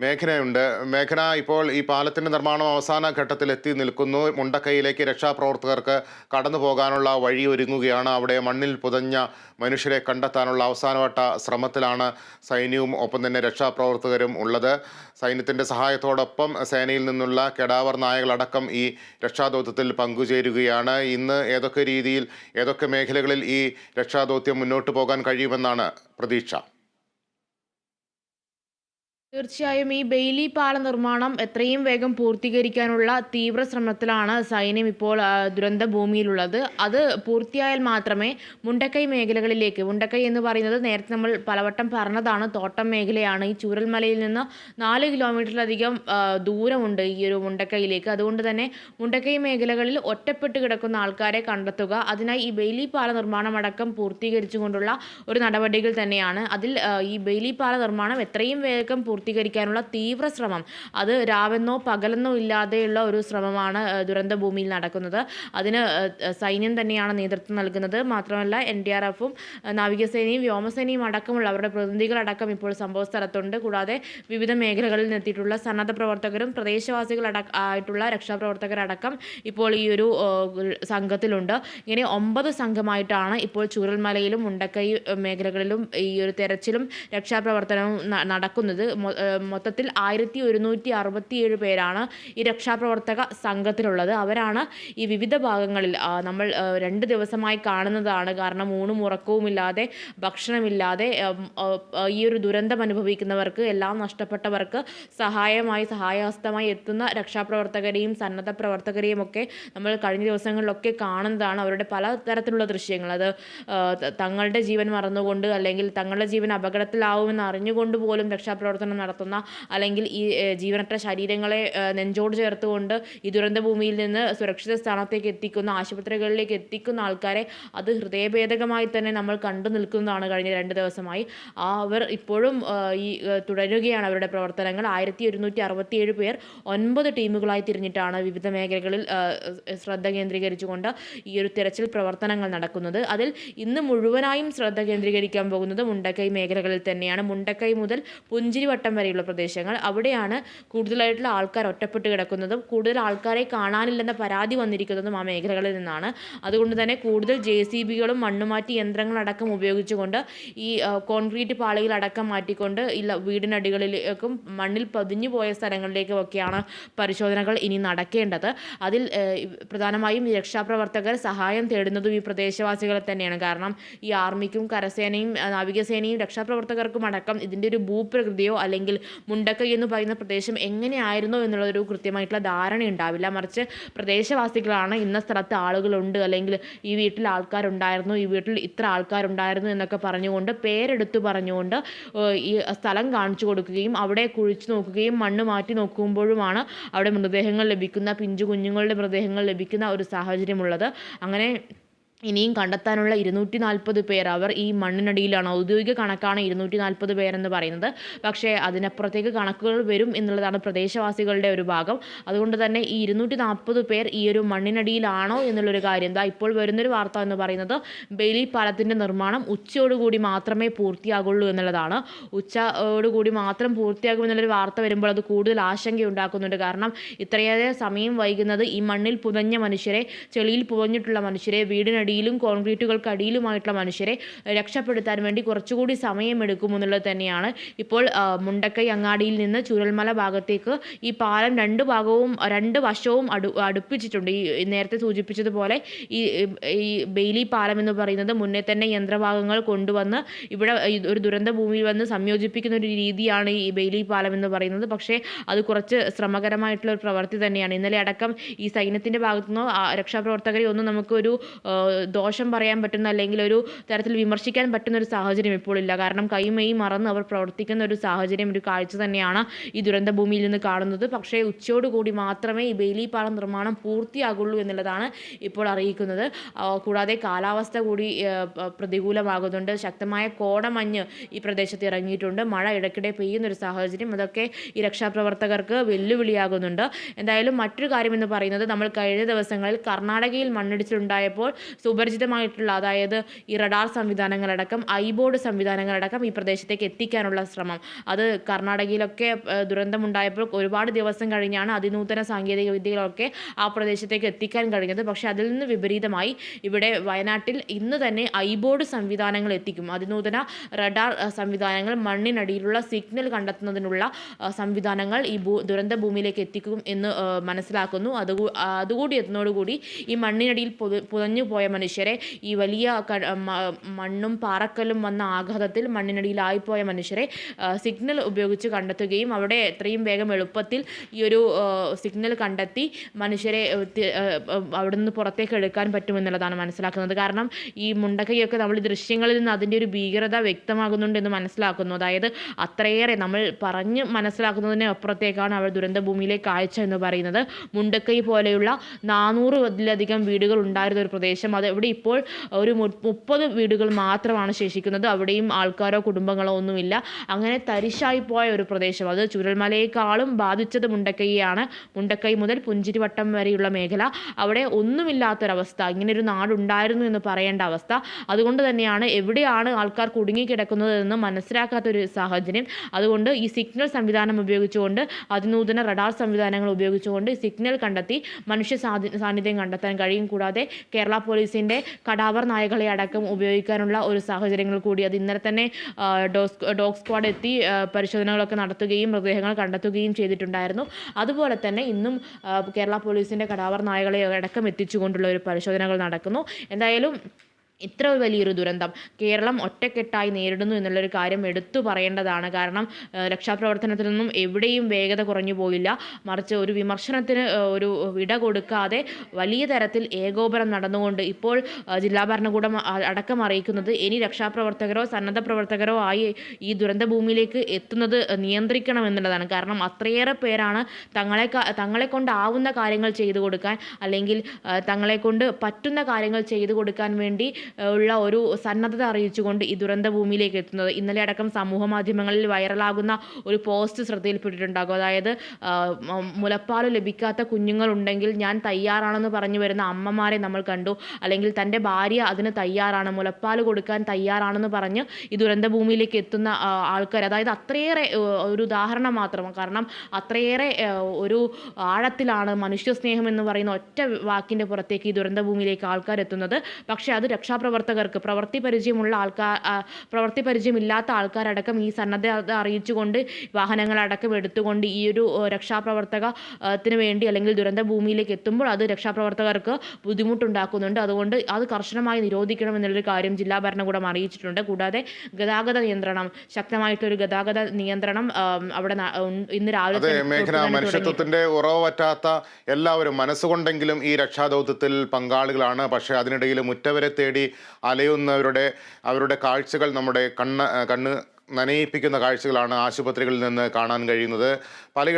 മേഘനയുണ്ട് മേഘന ഇപ്പോൾ ഈ പാലത്തിന്റെ നിർമ്മാണം അവസാന ഘട്ടത്തിൽ എത്തി നിൽക്കുന്നു. മുണ്ടക്കൈയിലേക്ക് രക്ഷാപ്രവർത്തകർക്ക് കടന്നു പോകാനുള്ള വഴി ഒരുങ്ങുകയാണ്. അവിടെ മണ്ണിൽ പുതഞ്ഞ മനുഷ്യരെ കണ്ടെത്താനുള്ള അവസാനവട്ട ശ്രമത്തിലാണ് സൈന്യവും ഒപ്പം തന്നെ രക്ഷാപ്രവർത്തകരും ഉള്ളത്. സൈന്യത്തിന്റെ സഹായത്തോടൊപ്പം സേനയിൽ നിന്നുള്ള കെടാവർ നായകളടക്കം ഈ രക്ഷാദൗത്യത്തിൽ പങ്കുചേരുകയാണ്. ഇന്ന് ഏതൊക്കെ രീതിയിൽ ഏതൊക്കെ മേഖലകളിൽ ഈ രക്ഷാദൗത്യം മുന്നോട്ട് പോകാൻ കഴിയുമെന്നാണ് പ്രതീക്ഷ. തീർച്ചയായും ഈ ബെയിലി പാല നിർമ്മാണം എത്രയും വേഗം പൂർത്തീകരിക്കാനുള്ള തീവ്ര ശ്രമത്തിലാണ് സൈന്യം ഇപ്പോൾ ദുരന്ത ഭൂമിയിലുള്ളത് അത് പൂർത്തിയായാൽ മാത്രമേ മുണ്ടക്കൈ മേഖലകളിലേക്ക് മുണ്ടക്കൈ എന്ന് പറയുന്നത് നേരത്തെ നമ്മൾ പലവട്ടം പറഞ്ഞതാണ് തോട്ടം മേഖലയാണ്. ഈ ചൂരൽമലയിൽ നിന്ന് നാല് കിലോമീറ്ററിലധികം ദൂരമുണ്ട് ഈ ഒരു മുണ്ടക്കൈയിലേക്ക്. അതുകൊണ്ട് തന്നെ മുണ്ടക്കൈ മേഖലകളിൽ ഒറ്റപ്പെട്ട് കിടക്കുന്ന ആൾക്കാരെ കണ്ടെത്തുക അതിനായി ഈ ബെയിലി പാല നിർമ്മാണം അടക്കം പൂർത്തീകരിച്ചുകൊണ്ടുള്ള ഒരു നടപടികൾ തന്നെയാണ്. അതിൽ ഈ ബെയിലി പാല നിർമ്മാണം എത്രയും വേഗം പൂർത്തീകരിക്കാനുള്ള തീവ്ര ശ്രമം അത് രാവെന്നോ പകലെന്നോ ഇല്ലാതെയുള്ള ഒരു ശ്രമമാണ് ദുരന്ത ഭൂമിയിൽ നടക്കുന്നത്. അതിന് സൈന്യം തന്നെയാണ് നേതൃത്വം നൽകുന്നത്. മാത്രമല്ല എൻ ഡി ആർ എഫും നാവികസേനയും വ്യോമസേനയും അടക്കമുള്ള അവരുടെ പ്രതിനിധികളടക്കം ഇപ്പോൾ സംഭവ സ്ഥലത്തുണ്ട്. കൂടാതെ വിവിധ മേഖലകളിൽ നിന്നെത്തിയിട്ടുള്ള സന്നദ്ധ പ്രവർത്തകരും പ്രദേശവാസികൾ അടക്ക ആയിട്ടുള്ള രക്ഷാപ്രവർത്തകരടക്കം ഇപ്പോൾ ഈ ഒരു സംഘത്തിലുണ്ട്. ഇങ്ങനെ ഒമ്പത് സംഘമായിട്ടാണ് ഇപ്പോൾ ചൂരൽമലയിലും മുണ്ടക്കൈ മേഖലകളിലും ഈ ഒരു തെരച്ചിലും രക്ഷാപ്രവർത്തനവും നടക്കുന്നത്. മൊത്തത്തിൽ ആയിരത്തി ഒരുന്നൂറ്റി അറുപത്തിയേഴ് പേരാണ് ഈ രക്ഷാപ്രവർത്തക സംഘത്തിലുള്ളത്. അവരാണ് ഈ വിവിധ ഭാഗങ്ങളിൽ നമ്മൾ രണ്ട് ദിവസമായി കാണുന്നതാണ്. കാരണം ഊണും ഉറക്കവുമില്ലാതെ ഭക്ഷണമില്ലാതെ ഈ ഒരു ദുരന്തം അനുഭവിക്കുന്നവർക്ക് എല്ലാം നഷ്ടപ്പെട്ടവർക്ക് സഹായമായി സഹായഹസ്തമായി എത്തുന്ന രക്ഷാപ്രവർത്തകരെയും സന്നദ്ധ പ്രവർത്തകരെയും ഒക്കെ നമ്മൾ കഴിഞ്ഞ ദിവസങ്ങളിലൊക്കെ കാണുന്നതാണ് അവരുടെ പല തരത്തിലുള്ള ദൃശ്യങ്ങൾ. അത് തങ്ങളുടെ ജീവൻ മറന്നുകൊണ്ട് അല്ലെങ്കിൽ തങ്ങളുടെ ജീവൻ അപകടത്തിലാവുമെന്ന് അറിഞ്ഞുകൊണ്ട് പോലും രക്ഷാപ്രവർത്തനം നടത്തുന്ന അല്ലെങ്കിൽ ഈ ജീവനറ്റ ശരീരങ്ങളെ നെഞ്ചോട് ചേർത്തുകൊണ്ട് ഈ ദുരന്ത ഭൂമിയിൽ നിന്ന് സുരക്ഷിത സ്ഥാനത്തേക്ക് എത്തിക്കുന്ന ആശുപത്രികളിലേക്ക് എത്തിക്കുന്ന ആൾക്കാരെ അത് ഹൃദയഭേദകമായി തന്നെ നമ്മൾ കണ്ടു നിൽക്കുന്നതാണ് കഴിഞ്ഞ രണ്ട് ദിവസമായി. അവർ ഇപ്പോഴും ഈ തുടരുകയാണ് അവരുടെ പ്രവർത്തനങ്ങൾ. ആയിരത്തി ഒരുന്നൂറ്റി അറുപത്തിയേഴ് പേർ ഒൻപത് ടീമുകളായി തിരിഞ്ഞിട്ടാണ് വിവിധ മേഖലകളിൽ ശ്രദ്ധ കേന്ദ്രീകരിച്ചുകൊണ്ട് ഈ ഒരു തിരച്ചിൽ പ്രവർത്തനങ്ങൾ നടക്കുന്നത്. അതിൽ ഇന്ന് മുഴുവനായും ശ്രദ്ധ കേന്ദ്രീകരിക്കാൻ പോകുന്നത് മുണ്ടക്കൈ മേഖലകളിൽ തന്നെയാണ്. മുണ്ടക്കൈ മുതൽ പുഞ്ചിരിവട്ടം വരെയുള്ള പ്രദേശങ്ങൾ. അവിടെയാണ് കൂടുതലായിട്ടുള്ള ആൾക്കാർ ഒറ്റപ്പെട്ട് കിടക്കുന്നതും കൂടുതൽ ആൾക്കാരെ കാണാനില്ലെന്ന പരാതി വന്നിരിക്കുന്നതും ആ മേഖലകളിൽ നിന്നാണ്. അതുകൊണ്ട് തന്നെ കൂടുതൽ ജെ സി ബികളും മണ്ണുമാറ്റി യന്ത്രങ്ങളടക്കം ഉപയോഗിച്ചുകൊണ്ട് ഈ കോൺക്രീറ്റ് പാളികളടക്കം മാറ്റിക്കൊണ്ട് ഈ വീടിനടികളിലേക്കും മണ്ണിൽ പതിഞ്ഞു പോയ സ്ഥലങ്ങളിലേക്കും ഒക്കെയാണ് പരിശോധനകൾ ഇനി നടക്കേണ്ടത്. അതിൽ പ്രധാനമായും രക്ഷാപ്രവർത്തകർ സഹായം തേടുന്നതും ഈ പ്രദേശവാസികളെ തന്നെയാണ്. കാരണം ഈ ആർമിക്കും കരസേനയും നാവികസേനയും രക്ഷാപ്രവർത്തകർക്കും അടക്കം ഇതിന്റെ ഒരു ഭൂപ്രകൃതിയോ അല്ലെങ്കിൽ മുണ്ടക്കൈ എന്ന് പറയുന്ന പ്രദേശം എങ്ങനെയായിരുന്നു എന്നുള്ളൊരു കൃത്യമായിട്ടുള്ള ധാരണ ഉണ്ടാവില്ല. മറിച്ച് പ്രദേശവാസികളാണ് ഇന്ന സ്ഥലത്ത് ആളുകളുണ്ട് അല്ലെങ്കിൽ ഈ വീട്ടിൽ ആൾക്കാരുണ്ടായിരുന്നു ഈ വീട്ടിൽ ഇത്ര ആൾക്കാരുണ്ടായിരുന്നു എന്നൊക്കെ പറഞ്ഞുകൊണ്ട് പേരെടുത്ത് പറഞ്ഞുകൊണ്ട് ഈ സ്ഥലം കാണിച്ചു കൊടുക്കുകയും അവിടെ കുഴിച്ചു നോക്കുകയും മണ്ണ് മാറ്റി നോക്കുമ്പോഴുമാണ് അവിടെ മൃതദേഹങ്ങൾ ലഭിക്കുന്ന പിഞ്ചു കുഞ്ഞുങ്ങളുടെ മൃതദേഹങ്ങൾ ലഭിക്കുന്ന ഒരു സാഹചര്യമുള്ളത്. അങ്ങനെ ഇനിയും കണ്ടെത്താനുള്ള ഇരുന്നൂറ്റി നാൽപ്പത് പേർ. അവർ ഈ മണ്ണിനടിയിലാണ്. ഔദ്യോഗിക കണക്കാണ് ഇരുന്നൂറ്റി നാൽപ്പത് പേരെന്ന് പറയുന്നത്. പക്ഷേ അതിനപ്പുറത്തേക്ക് കണക്കുകൾ വരും എന്നുള്ളതാണ് പ്രദേശവാസികളുടെ ഒരു ഭാഗം. അതുകൊണ്ട് തന്നെ ഈ ഇരുന്നൂറ്റി നാൽപ്പത് പേർ ഈ ഒരു മണ്ണിനടിയിലാണോ എന്നുള്ളൊരു കാര്യം. എന്താ ഇപ്പോൾ വരുന്നൊരു വാർത്ത എന്ന് പറയുന്നത് ബെയിലി പാലത്തിന്റെ നിർമ്മാണം ഉച്ചയോടുകൂടി മാത്രമേ പൂർത്തിയാകുള്ളൂ എന്നുള്ളതാണ്. ഉച്ചയോടുകൂടി മാത്രം പൂർത്തിയാകും എന്നുള്ളൊരു വാർത്ത വരുമ്പോൾ അത് കൂടുതൽ ആശങ്കയുണ്ടാക്കുന്നുണ്ട്. കാരണം ഇത്രയേറെ സമയം വൈകുന്നത് ഈ മണ്ണിൽ പുതഞ്ഞ മനുഷ്യരെ ചെളിയിൽ പുതഞ്ഞിട്ടുള്ള മനുഷ്യരെ വീടിനടിയിലും കോൺക്രീറ്റുകൾക്കടിയിലുമായിട്ടുള്ള മനുഷ്യരെ രക്ഷപ്പെടുത്താൻ വേണ്ടി കുറച്ചുകൂടി സമയമെടുക്കും എന്നുള്ളത് തന്നെയാണ്. ഇപ്പോൾ മുണ്ടക്കൈ അങ്ങാടിയിൽ നിന്ന് ചുരൽമല ഭാഗത്തേക്ക് ഈ പാലം രണ്ട് ഭാഗവും രണ്ട് വശവും അടു അടുപ്പിച്ചിട്ടുണ്ട്. ഈ നേരത്തെ സൂചിപ്പിച്ചതുപോലെ ഈ ഈ ബെയിലി പാലം എന്ന് പറയുന്നത് മുന്നേ തന്നെ യന്ത്രഭാഗങ്ങൾ കൊണ്ടുവന്ന് ഇവിടെ ഒരു ദുരന്ത ഭൂമിയിൽ വന്ന് സംയോജിപ്പിക്കുന്ന ഒരു രീതിയാണ് ഈ ബെയിലി പാലം എന്ന് പറയുന്നത്. പക്ഷേ അത് കുറച്ച് ശ്രമകരമായിട്ടുള്ള ഒരു പ്രവൃത്തി തന്നെയാണ്. ഇന്നലെ അടക്കം ഈ സൈന്യത്തിന്റെ ഭാഗത്തുനിന്നോ രക്ഷാപ്രവർത്തകരെ ഒന്നും നമുക്കൊരു ദോഷം പറയാൻ പറ്റുന്ന അല്ലെങ്കിൽ ഒരു തരത്തിൽ വിമർശിക്കാൻ പറ്റുന്ന ഒരു സാഹചര്യം ഇപ്പോൾ ഇല്ല കാരണം കൈമൈ മറന്ന് അവർ പ്രവർത്തിക്കുന്ന ഒരു സാഹചര്യം ഒരു കാഴ്ച തന്നെയാണ് ഈ ദുരന്ത ഭൂമിയിൽ നിന്ന് കാണുന്നത്. പക്ഷേ ഉച്ചയോടുകൂടി മാത്രമേ ഈ പാലം നിർമ്മാണം പൂർത്തിയാകുള്ളൂ എന്നുള്ളതാണ് ഇപ്പോൾ അറിയിക്കുന്നത്. കൂടാതെ കാലാവസ്ഥ കൂടി പ്രതികൂലമാകുന്നുണ്ട്. ശക്തമായ കോടമഞ്ഞ് ഈ പ്രദേശത്ത് ഇറങ്ങിയിട്ടുണ്ട്. മഴ ഇടയ്ക്കിടെ പെയ്യുന്ന ഒരു സാഹചര്യം. അതൊക്കെ ഈ രക്ഷാപ്രവർത്തകർക്ക് വെല്ലുവിളിയാകുന്നുണ്ട്. എന്തായാലും മറ്റൊരു കാര്യം എന്ന് പറയുന്നത് നമ്മൾ കഴിഞ്ഞ ദിവസങ്ങളിൽ കർണാടകയിൽ മണ്ണിടിച്ചിലുണ്ടായപ്പോൾ സുപരിചിതമായിട്ടുള്ള അതായത് ഈ റഡാർ സംവിധാനങ്ങളടക്കം ഐബോർഡ് സംവിധാനങ്ങളടക്കം ഈ പ്രദേശത്തേക്ക് എത്തിക്കാനുള്ള ശ്രമം. അത് കർണാടകയിലൊക്കെ ദുരന്തമുണ്ടായപ്പോൾ ഒരുപാട് ദിവസം കഴിഞ്ഞാണ് അതിനൂതന സാങ്കേതിക വിദ്യകളൊക്കെ ആ പ്രദേശത്തേക്ക് എത്തിക്കാൻ കഴിഞ്ഞത്. പക്ഷേ അതിൽ നിന്ന് വിപരീതമായി ഇവിടെ വയനാട്ടിൽ ഇന്ന് തന്നെ ഐബോർഡ് സംവിധാനങ്ങൾ എത്തിക്കും. അതിനൂതന റഡാർ സംവിധാനങ്ങൾ മണ്ണിനടിയിലുള്ള സിഗ്നൽ കണ്ടെത്തുന്നതിനുള്ള സംവിധാനങ്ങൾ ഈ ഭൂ ദുരന്ത ഭൂമിയിലേക്ക് എത്തിക്കും എന്ന് മനസ്സിലാക്കുന്നു. അതുകൂ അതുകൂടി എത്തുന്നതോടുകൂടി ഈ മണ്ണിനടിയിൽ പൊതു പുതഞ്ഞു പോയ മനുഷ്യരെ. ഈ വലിയ മണ്ണും പാറക്കല്ലും വന്ന ആഘാതത്തിൽ മണ്ണിനടിയിലായിപ്പോയ മനുഷ്യരെ സിഗ്നൽ ഉപയോഗിച്ച് കണ്ടെത്തുകയും അവിടെ എത്രയും വേഗം എളുപ്പത്തിൽ ഈ ഒരു സിഗ്നൽ കണ്ടെത്തി മനുഷ്യരെ അവിടെ നിന്ന് പുറത്തേക്ക് എടുക്കാൻ പറ്റുമെന്നുള്ളതാണ് മനസ്സിലാക്കുന്നത്. കാരണം ഈ മുണ്ടക്കൈയൊക്കെ നമ്മൾ ദൃശ്യങ്ങളിൽ നിന്ന് അതിന്റെ ഒരു ഭീകരത വ്യക്തമാകുന്നുണ്ട് എന്ന് മനസ്സിലാക്കുന്നു. അതായത് അത്രയേറെ നമ്മൾ പറഞ്ഞ് മനസ്സിലാക്കുന്നതിന് അപ്പുറത്തേക്കാണ് അവർ ദുരന്ത ഭൂമിയിലെ കാഴ്ച എന്ന് പറയുന്നത്. മുണ്ടക്കൈ പോലെയുള്ള നാനൂറിലധികം വീടുകൾ ഉണ്ടായിരുന്ന ഒരു പ്രദേശം. അത് ഇവിടെ ഇപ്പോൾ ഒരു മുപ്പത് വീടുകൾ മാത്രമാണ് ശേഷിക്കുന്നത്. അവിടെയും ആൾക്കാരോ കുടുംബങ്ങളോ ഒന്നുമില്ല. അങ്ങനെ തരിശായി പോയ ഒരു പ്രദേശം. അത് ചുരൽമലയേക്കാളും ബാധിച്ചത് മുണ്ടക്കൈയാണ്. മുണ്ടക്കൈ മുതൽ പുഞ്ചിരിവട്ടം വരെയുള്ള മേഖല. അവിടെ ഒന്നുമില്ലാത്തൊരവസ്ഥ. ഇങ്ങനെ ഒരു നാടുണ്ടായിരുന്നു എന്ന് പറയേണ്ട അവസ്ഥ. അതുകൊണ്ട് തന്നെയാണ് എവിടെയാണ് ആൾക്കാർ കുടുങ്ങിക്കിടക്കുന്നത് എന്ന് മനസ്സിലാക്കാത്തൊരു സാഹചര്യം. അതുകൊണ്ട് ഈ സിഗ്നൽ സംവിധാനം ഉപയോഗിച്ചുകൊണ്ട് അതിനൂതന റഡാർ സംവിധാനങ്ങൾ ഉപയോഗിച്ചുകൊണ്ട് സിഗ്നൽ കണ്ടെത്തി മനുഷ്യ സാന്നിധ്യം കണ്ടെത്താൻ കഴിയും. കൂടാതെ കേരള പോലീസിന്റെ കടാവർ നായകളെ അടക്കം ഉപയോഗിക്കാനുള്ള ഒരു സാഹചര്യങ്ങൾ കൂടി. അത് ഇന്നലെ തന്നെ ഡോസ് ഡോഗ് സ്ക്വാഡ് എത്തി പരിശോധനകളൊക്കെ നടത്തുകയും മൃതദേഹങ്ങൾ കണ്ടെത്തുകയും ചെയ്തിട്ടുണ്ടായിരുന്നു. അതുപോലെ തന്നെ ഇന്നും കേരള പോലീസിന്റെ കടാവർ നായകളെ അടക്കം എത്തിച്ചുകൊണ്ടുള്ള ഒരു പരിശോധനകൾ നടക്കുന്നു. എന്തായാലും ഇത്ര വലിയൊരു ദുരന്തം. കേരളം ഒറ്റക്കെട്ടായി നേരിടുന്നു എന്നുള്ളൊരു കാര്യം എടുത്തു പറയേണ്ടതാണ്. കാരണം രക്ഷാപ്രവർത്തനത്തിൽ നിന്നും എവിടെയും വേഗത കുറഞ്ഞു പോയില്ല. മറിച്ച് ഒരു വിമർശനത്തിന് ഒരു വിട കൊടുക്കാതെ വലിയ തരത്തിൽ ഏകോപനം നടന്നുകൊണ്ട് ഇപ്പോൾ ജില്ലാ ഭരണകൂടം അടക്കം അറിയിക്കുന്നത് ഇനി രക്ഷാപ്രവർത്തകരോ സന്നദ്ധ പ്രവർത്തകരോ ആയി ഈ ദുരന്ത ഭൂമിയിലേക്ക് എത്തുന്നത് നിയന്ത്രിക്കണം എന്നുള്ളതാണ്. കാരണം അത്രയേറെ പേരാണ് തങ്ങളെ തങ്ങളെ കൊണ്ടാവുന്ന കാര്യങ്ങൾ ചെയ്തു കൊടുക്കാൻ അല്ലെങ്കിൽ തങ്ങളെ കൊണ്ട് പറ്റുന്ന കാര്യങ്ങൾ ചെയ്തു കൊടുക്കാൻ വേണ്ടി ഉള്ള ഒരു സന്നദ്ധത അറിയിച്ചുകൊണ്ട് ഈ ദുരന്ത ഭൂമിയിലേക്ക് എത്തുന്നത്. ഇന്നലെ അടക്കം സമൂഹ മാധ്യമങ്ങളിൽ വൈറലാകുന്ന ഒരു പോസ്റ്റ് ശ്രദ്ധയിൽപ്പെട്ടിട്ടുണ്ടാകും. അതായത് മുലപ്പാൽ ലഭിക്കാത്ത കുഞ്ഞുങ്ങളുണ്ടെങ്കിൽ ഞാൻ തയ്യാറാണെന്ന് പറഞ്ഞു വരുന്ന അമ്മമാരെ നമ്മൾ കണ്ടു. അല്ലെങ്കിൽ തന്റെ ഭാര്യ അതിന് തയ്യാറാണ് മുലപ്പാൽ കൊടുക്കാൻ തയ്യാറാണെന്ന് പറഞ്ഞ് ഈ ദുരന്ത ഭൂമിയിലേക്ക് എത്തുന്ന ആൾക്കാർ. അതായത് അത്രയേറെ ഒരു ഉദാഹരണം മാത്രം. കാരണം അത്രയേറെ ഒരു ആഴത്തിലാണ് മനുഷ്യ സ്നേഹം എന്ന് പറയുന്ന ഒറ്റ വാക്കിന്റെ പുറത്തേക്ക് ഈ ദുരന്ത ഭൂമിയിലേക്ക് ആൾക്കാർ എത്തുന്നത് പക്ഷേ അത് രക്ഷാപ്രവർത്തകർക്ക് പ്രവൃത്തി പരിചയമുള്ള ആൾക്കാർ പ്രവൃത്തി പരിചയമില്ലാത്ത ആൾക്കാരടക്കം ഈ സന്നദ്ധത അറിയിച്ചുകൊണ്ട് വാഹനങ്ങളടക്കം എടുത്തുകൊണ്ട് ഈ ഒരു രക്ഷാപ്രവർത്തക രക്ഷാപ്രവർത്തകത്തിന് വേണ്ടി അല്ലെങ്കിൽ ദുരന്ത ഭൂമിയിലേക്ക് എത്തുമ്പോൾ അത് രക്ഷാപ്രവർത്തകർക്ക് ബുദ്ധിമുട്ടുണ്ടാക്കുന്നുണ്ട്. അതുകൊണ്ട് അത് കർശനമായി നിരോധിക്കണം എന്നുള്ളൊരു കാര്യം ജില്ലാ ഭരണകൂടം അറിയിച്ചിട്ടുണ്ട്. കൂടാതെ ഗതാഗത നിയന്ത്രണം ശക്തമായിട്ടൊരു ഗതാഗത നിയന്ത്രണം അവിടെ ഇന്ന് രാവിലെ മനുഷ്യത്വത്തിന്റെ ഉറവ് പറ്റാത്ത എല്ലാവരും മനസ്സുകൊണ്ടെങ്കിലും ഈ രക്ഷാദൗത്യത്തിൽ പങ്കാളികളാണ്. പക്ഷേ അതിനിടയിൽ മുറ്റവരെ തേടി അലയുന്നവരുടെ അവരുടെ കാഴ്ചകൾ നമ്മുടെ കണ്ണ് കണ്ണ് നനയിപ്പിക്കുന്ന കാഴ്ചകളാണ് ആശുപത്രികളിൽ നിന്ന് കാണാൻ കഴിയുന്നത്. പലയിടത്തും